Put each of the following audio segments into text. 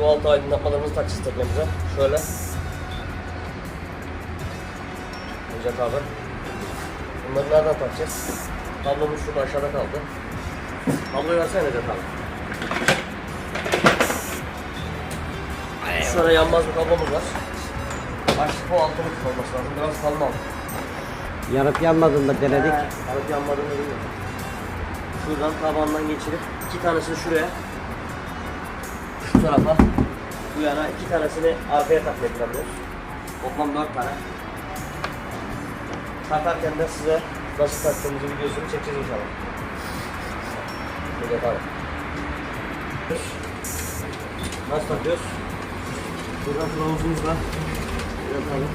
Bu altı aydınlatmalarımızı takacağız teknemize. Şöyle. Necat abi. Bunları nereden takacağız? Kablomuz şurada aşağıda kaldı. Kabloyu versene Necat abi. Şöyle yanmaz bir kablomuz var. Başlık o altını olması lazım. Biraz kalın aldık. Yanıp yanmadığında denedik. Alıp yanmadığını bilmiyorum. Şuradan tabandan geçirip iki tanesini şuraya. Tarafa. Bu yana iki tanesini arkaya takmayı planlıyoruz. Toplam dört tane. Takarken de size nasıl taktığımızı videosunu çekeceğiz inşallah. Böyle yapalım. Nasıl takıyoruz? Buradan kılavuzumuz var. Yapalım.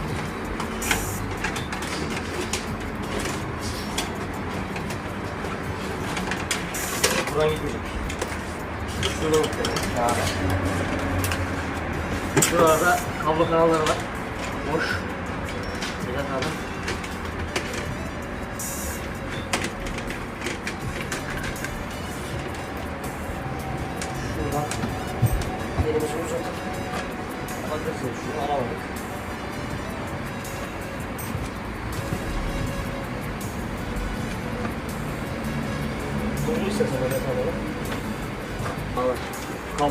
Buradan gitmeyecek. Şuradan gidecek. Şurada kablo kanalları var. Boş. Biraz abi.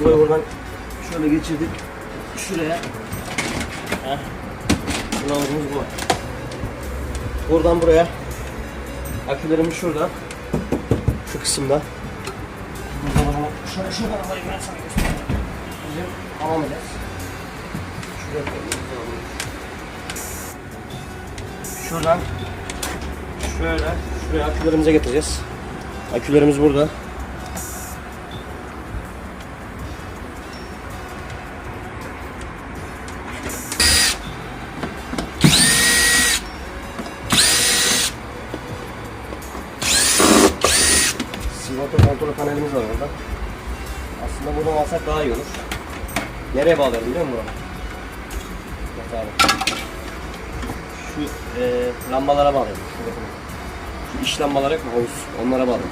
Kabloyu buradan şöyle geçirdik. Şuraya. Heh. Kılavuzumuz bu. Buradan buraya. Akülerimiz şurada. Şu kısımda. Şöyle şuradan alayım ben sana göstereyim. Bizim alamayacağız. Şuraya koyayım. Şuradan şöyle şuraya akülerimize getireceğiz. Akülerimiz burada. Kontrol panelimiz var orada. Aslında buradan alsak daha iyi olur. Nereye bağlayalım biliyor musun? Bak abi. Şu e, lambalara bağlayalım. Şu iş lambaları yok mu havuz? Onlara bağlayalım.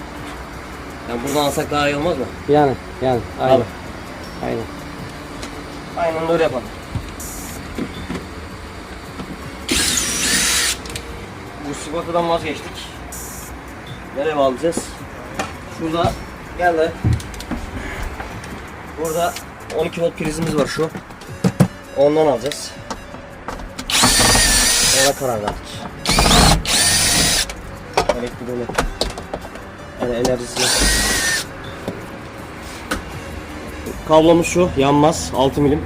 Yani buradan alsak daha iyi olmaz mı? Yani yani aynen. Abi. Aynen. Aynen öyle yapalım. Bu sigortadan vazgeçtik. Nereye bağlayacağız? Şurada gel de. Burada 12 volt prizimiz var şu. Ondan alacağız. Ona karar verdik. Elektriğini. Yani enerjisini. Kablomuz şu, yanmaz, 6 milim.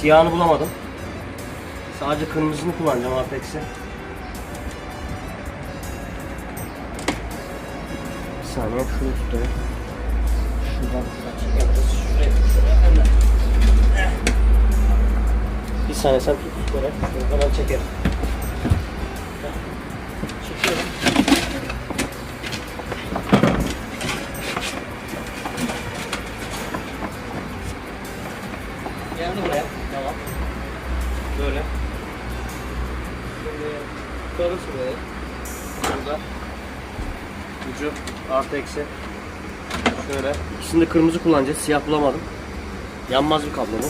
Siyahını bulamadım. Sadece kırmızısını kullanacağım Apex'i. Saniye şunu tutayım. Şuradan. Şuraya, şuraya. Bir saniye sen tut böyle. Şuradan ben çekerim. Çekiyorum. Geldi buraya. Tamam. Böyle. Şimdi tutarız buraya. Burada. Ucu artı eksi. Şöyle. İkisini de kırmızı kullanacağız. Siyah bulamadım. Yanmaz bir kablo bu.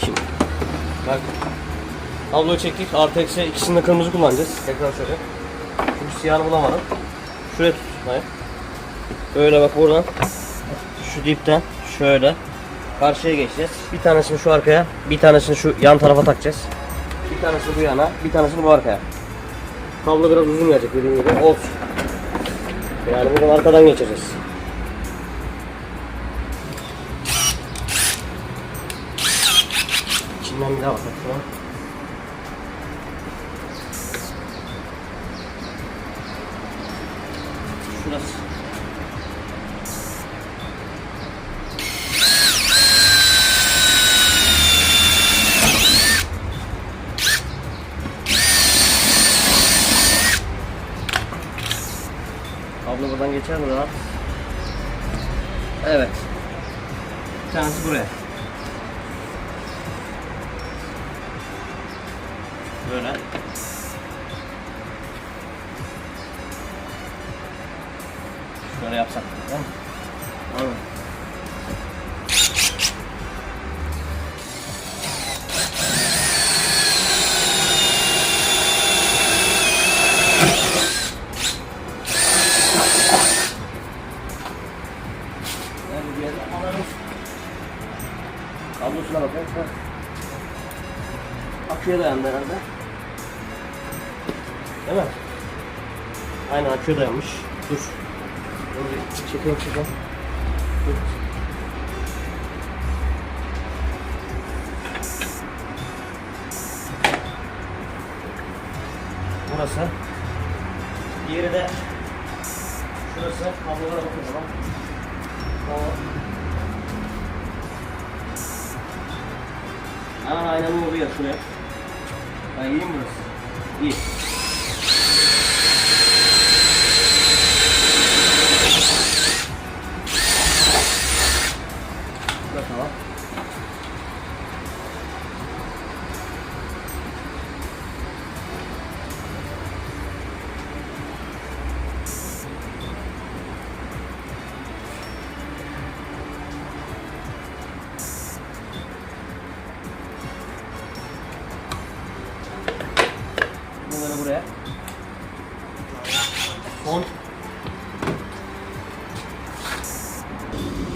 Şimdi. Bak. Kabloyu çektik. Artı eksi. İkisini de kırmızı kullanacağız. Tekrar şöyle. Çünkü siyahını bulamadım. Şuraya tut. Hayır. Böyle bak buradan. Şu dipten şöyle karşıya geçeceğiz. Bir tanesini şu arkaya, bir tanesini şu yan tarafa takacağız. Bir tanesini bu yana, bir tanesini bu arkaya. Kablo biraz uzun gelecek dediğim gibi. Olsun. Yani buradan arkadan geçeceğiz. İçinden bir daha bakalım Kablo buradan geçer mi rahat? Evet. Bir tanesi buraya. Böyle. Şöyle yapsak. Aküye dayandı herhalde. Değil mi? Aynen aküye dayanmış. Dur. Dur bir çekeyim çekeyim. Dur. Burası. Diğeri de şurası. Kablolara bakın zaman. O. Hemen aynen oluyor şuraya. Ha, iyi mi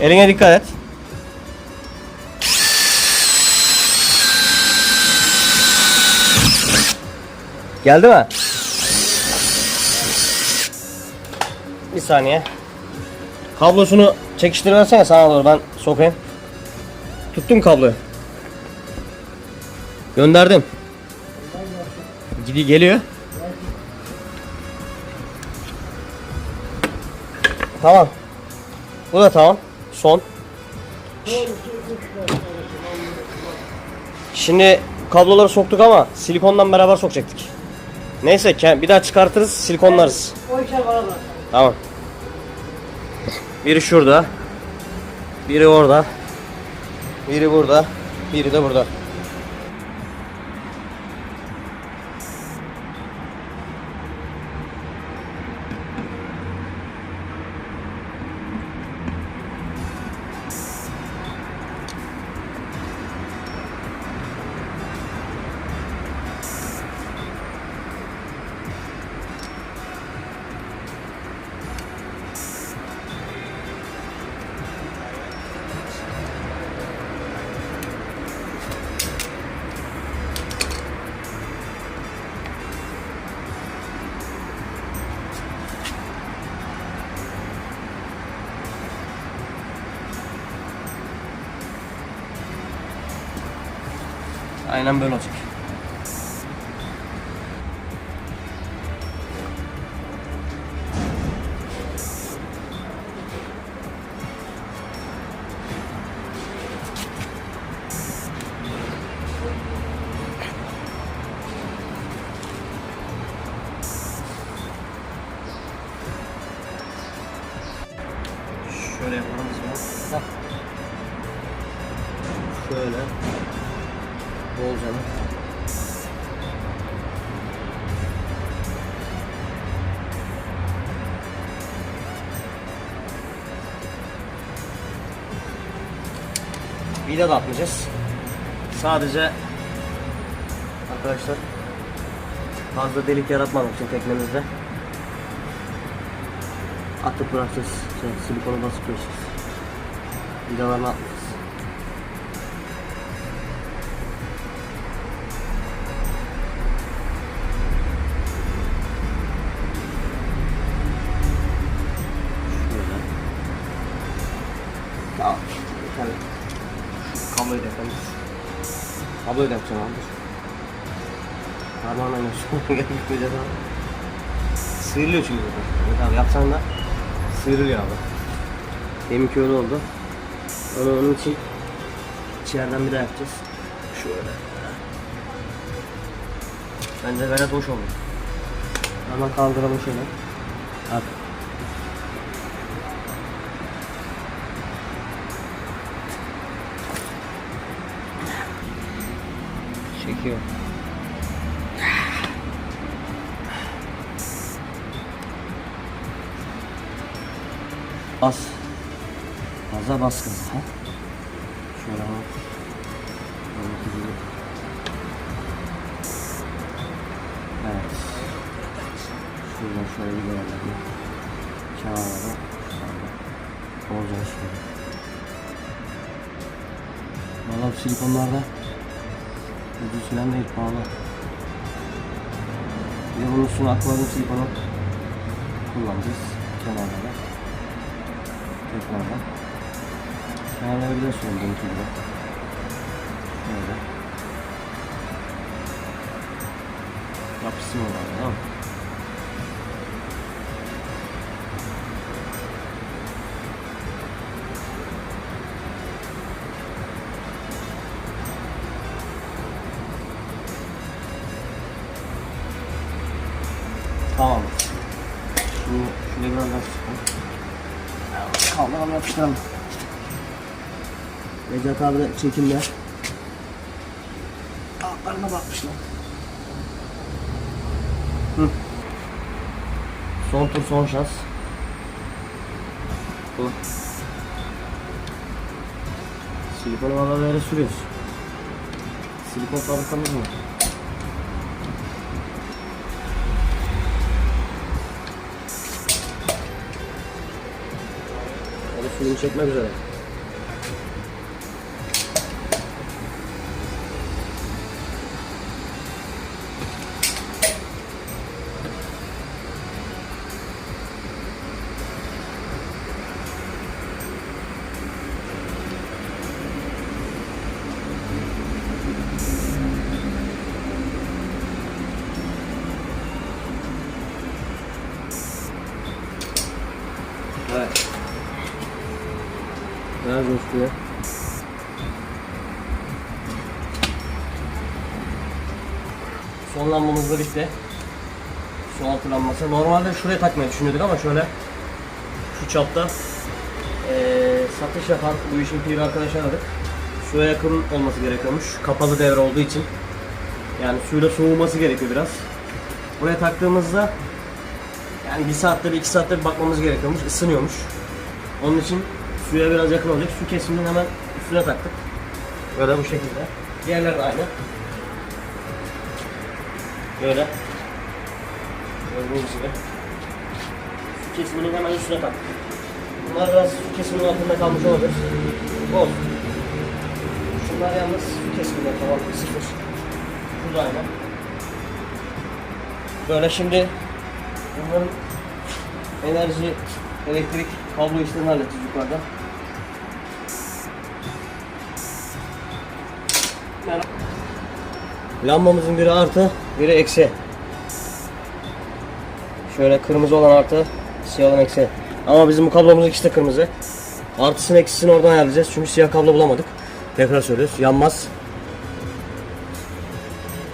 Eline dikkat et. Geldi mi? Bir saniye. Kablosunu çekiştiriversene sana doğru ben sokayım. Tuttum kabloyu. Gönderdim. Gidi geliyor. Tamam. Bu da tamam. Son. Şimdi kabloları soktuk ama silikondan beraber sokacaktık. Neyse bir daha çıkartırız silikonlarız. Tamam. Biri şurada. Biri orada. Biri burada. Biri de burada. Aynen böyle olacak. Vida da atmayacağız. Sadece arkadaşlar fazla delik yaratmamak için teknemizde atıp bırakacağız. Şey, silikonu basıp geçeceğiz. Vidalarını atmayacağız. Yapalım. Kabloyu da yapacağım abi. Parmağına göster. Gitmeyeceğiz abi. Sıyrılıyor çünkü zaten. Evet abi yapsan da sıyrılıyor abi. Deminki öyle oldu. Onu onun için içeriden bir daha yapacağız. Şöyle. Bence gayet hoş oldu. Hemen kaldıralım şöyle. Abi. Çekiyor. Bas. Fazla bas gaza. Şöyle bak. Evet. Şuradan şöyle bir görelim. Kenarlara. Şöyle. Olacak şimdi. Valla bu silikonlar da ucuz falan değil pahalı. Bir de bunun üstüne akvaryum silikonu kullanacağız kenarlara. Tekrardan. Kenarlara bir de bununki gibi. Böyle. Yapışsın oradan tamam Tamam. Şimdi şuraya biraz daha sıkalım. Kaldıralım yapıştıralım. Necat abi de çekimde. Altlarına bakmışlar. Hı. Son tur son şans. Bu. Silikonu valla böyle sürüyoruz. Silikon fabrikamız mı? Suyunu çekmek üzere. Ver coşkuya. Son lambamız da bitti. Son altı lambası. Normalde şuraya takmayı düşünüyorduk ama şöyle şu çapta eee, satış yapan bu işin piri arkadaşı aradık. Suya yakın olması gerekiyormuş. Kapalı devre olduğu için. Yani suyla soğuması gerekiyor biraz. Buraya taktığımızda yani bir saatte bir iki saatte bir bakmamız gerekiyormuş. ısınıyormuş. Onun için suya biraz yakın olacak. Su kesimini hemen üstüne taktık. Böyle bu şekilde. Diğerleri de aynı. Böyle. Gördüğünüz gibi. Su kesimini hemen üstüne taktık. Bunlar biraz su kesiminin altında kalmış olabilir. Olsun. Şunlar yalnız su kesiminde tamam sıfır. Şurada aynı. Böyle şimdi bunların enerji, elektrik, kablo işlerini halledeceğiz yukarıda. Lambamızın biri artı, biri eksi. Şöyle kırmızı olan artı, siyah olan eksi. Ama bizim bu kablomuzun ikisi de kırmızı. Artısını eksisini oradan ayarlayacağız çünkü siyah kablo bulamadık. Tekrar söylüyoruz, yanmaz.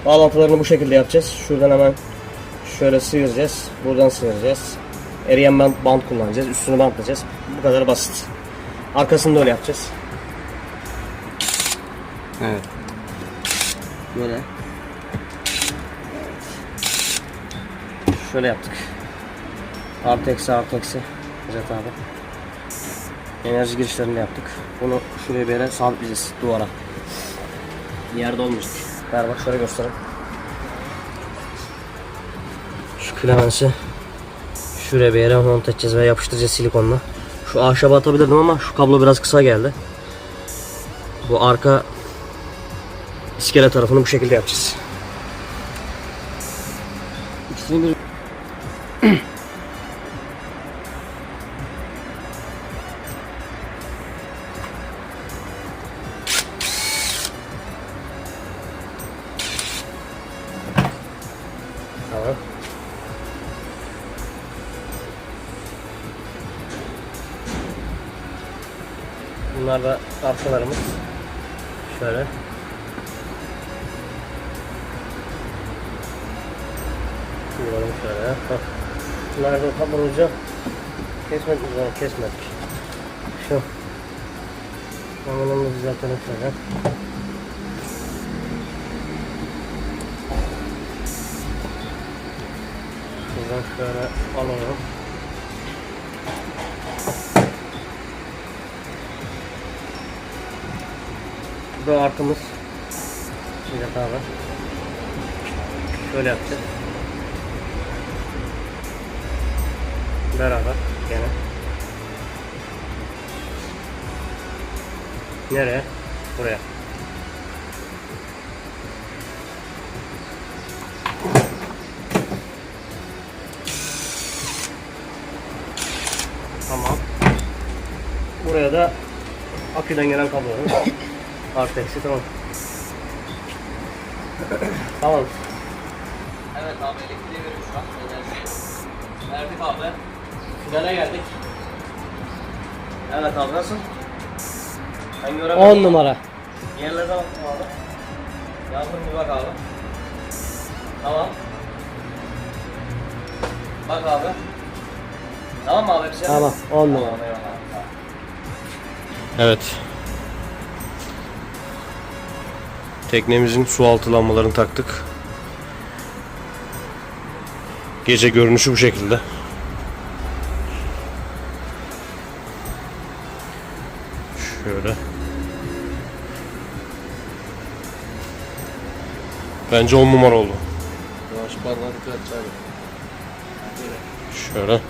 Bağlantılarını bu şekilde yapacağız. Şuradan hemen şöyle sıyıracağız. Buradan sıyıracağız. Eriyen bant, bant kullanacağız. Üstünü bantlayacağız. Bu kadar basit. Arkasını da öyle yapacağız. Evet. Böyle. Şöyle yaptık. Artı eksi artı eksi. Necat abi. Enerji girişlerini yaptık. Bunu şuraya yere sabitleyeceğiz duvara. Yerde olmayacak. Ver bak şöyle göstereyim. Şu klemensi şuraya bir yere monte edeceğiz ve yapıştıracağız silikonla. Şu ahşaba atabilirdim ama şu kablo biraz kısa geldi. Bu arka iskele tarafını bu şekilde yapacağız. İkisini bir Bunlar da arkalarımız. Şöyle. Kullanalım şöyle. Bak. Bunlar da tam olunca kesmedik mi? kesmedik. Şu. Zamanımızı düzeltelim şöyle. Buradan şöyle alalım. Bu arkamız. İçinde daha var. Şöyle yapacağız. Beraber gene. Nereye? Buraya. Tamam. Buraya da aküden gelen kabloları. Artı eksi tamam. tamam. Evet abi elektriği veriyor şu an. Enerji. Verdik abi. Finale geldik. Evet abi nasıl? Ben göremedim. 10 numara. Yerlere baktım abi. Yazdım bir bak abi. Tamam. Bak abi. Tamam mı abi hepsi? Tamam, on numara. Tamam, eyvallah. Evet. Teknemizin su altı lambalarını taktık. Gece görünüşü bu şekilde. Şöyle. Bence on numara oldu. Şöyle.